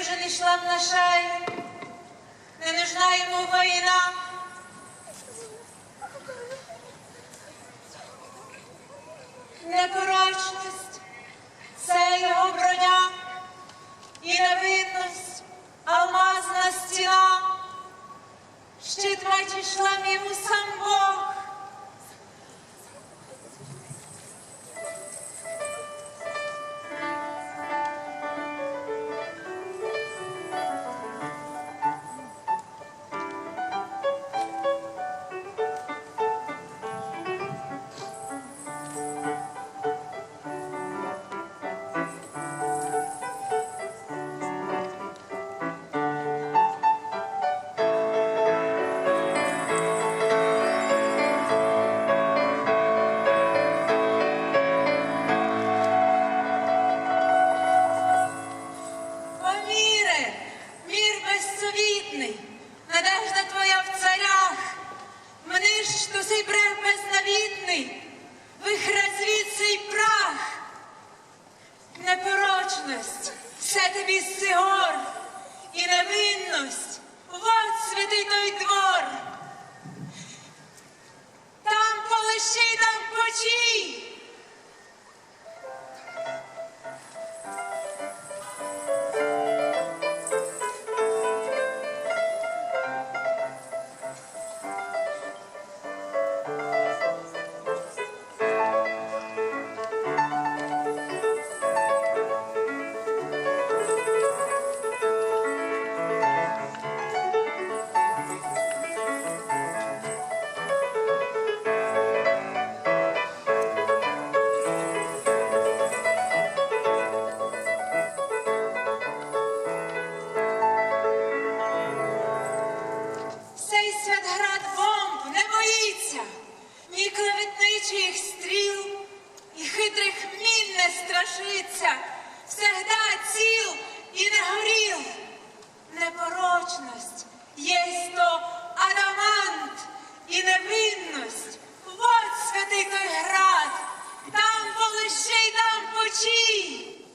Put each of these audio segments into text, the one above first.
вже не йшла б на не нужна йому війна. Непорочність це його броня і невинність, алмазна стіна. Щит меч ішла йому сам Бог. Клеветничих стріл, і хитрих мін не страшиться, всегда ціл і не горіл. Непорочність єсть то адамант і невинність. Вот святий той град, там полиши, там почій.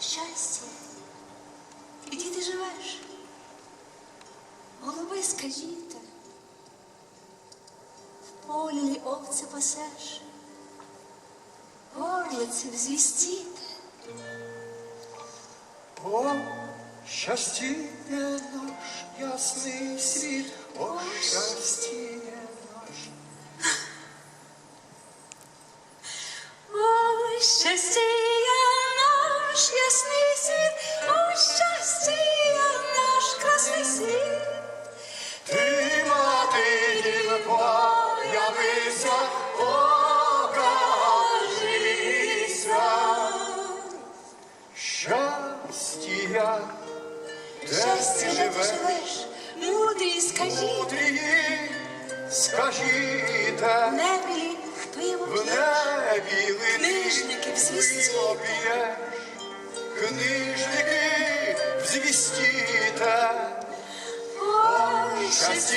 щастя, і де ти живеш? Голуби скажіте, в овцы овце пасеш, взвести-то, О, щастя наш ясный світ, о счастье. Щастя, Щастя, де ти живеш, мудрій, скажіть, в небі в книжники в звістіте, книжники в Ой, щастя.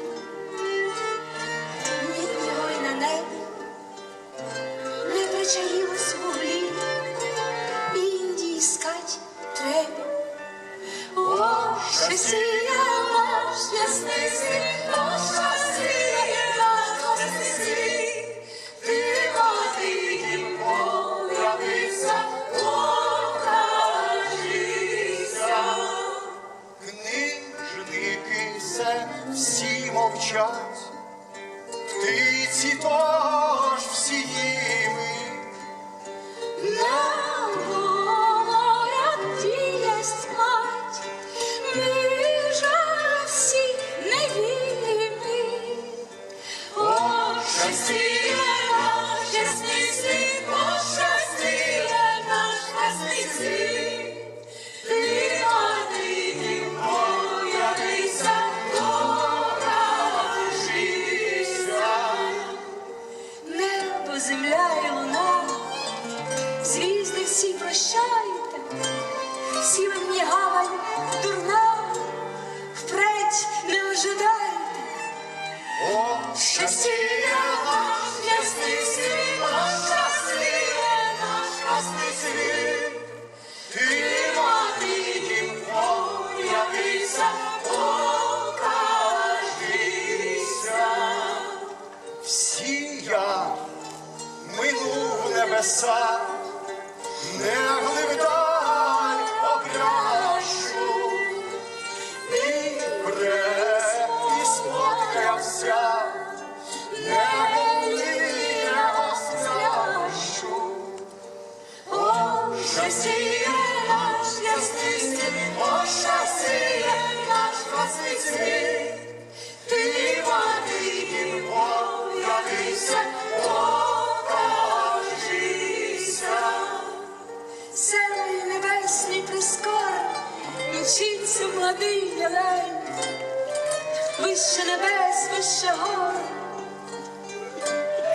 só молодий ялей, вище небес, вище гор,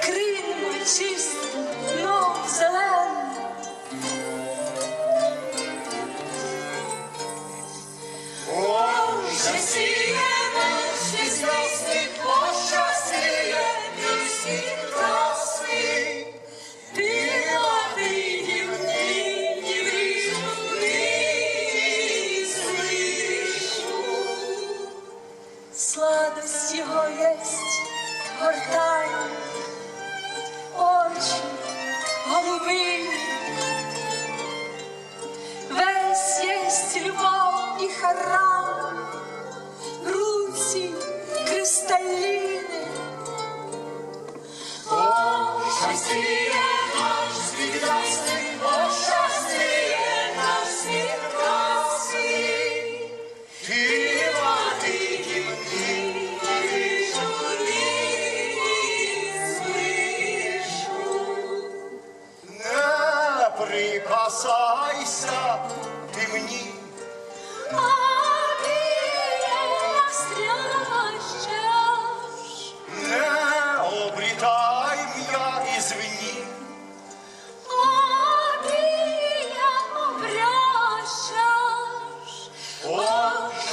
крин мой чистий, мов зелений. Боже сім. see.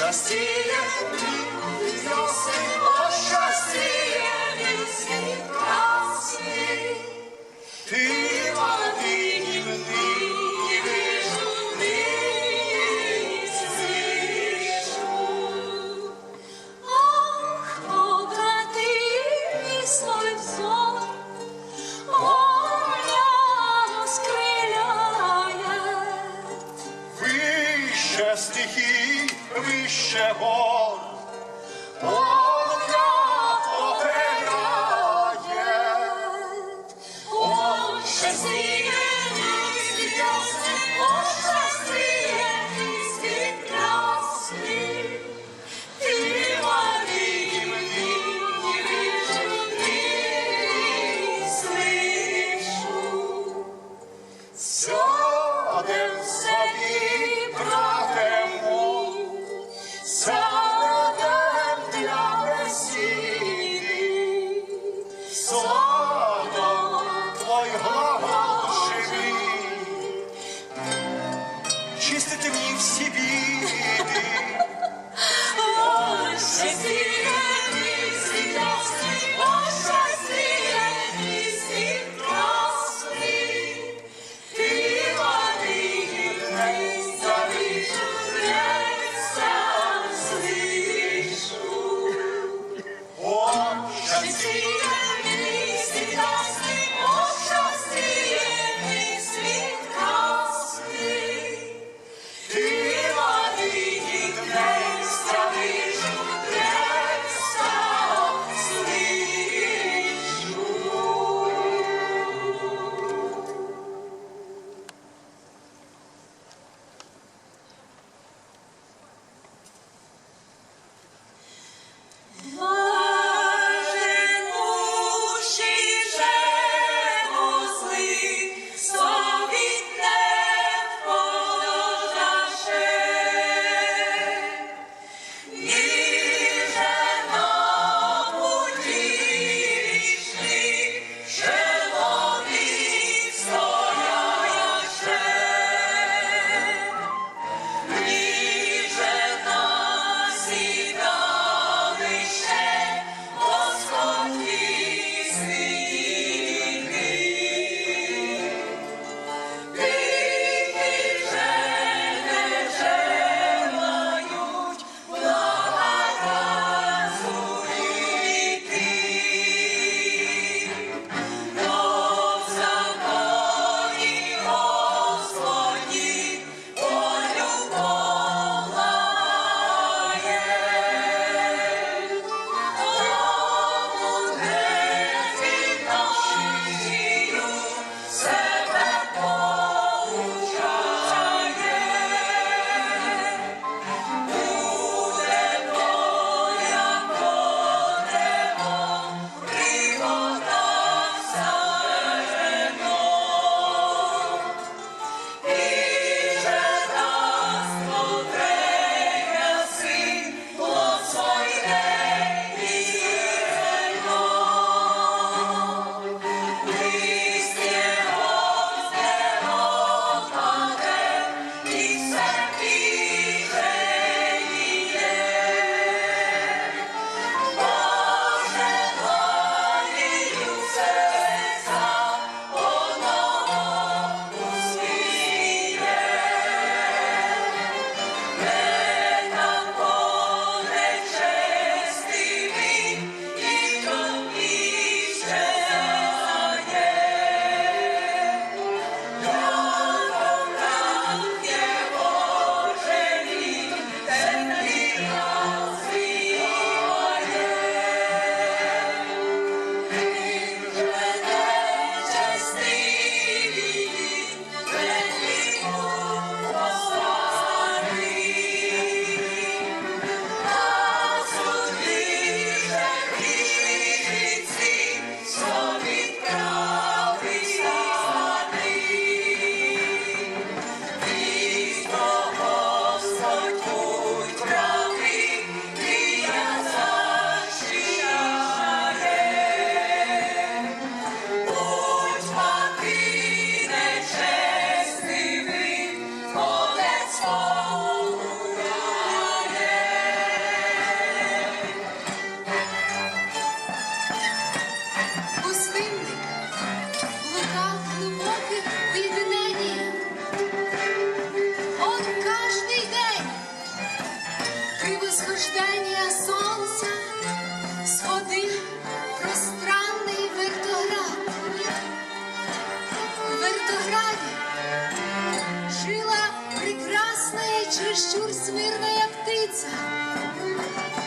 Justiça, Luce.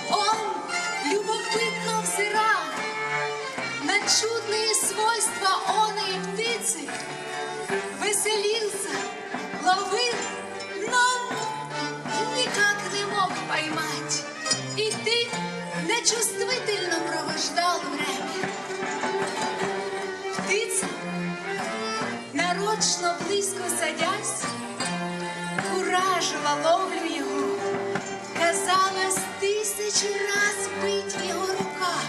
Он любопытно взирал на чудные свойства оной птицы, веселился, ловил, но никак не мог поймать. И ты нечувствительно провождал время. Птица, нарочно близько садясь, куражила ловлю його, казалось тисячі раз бить його руках,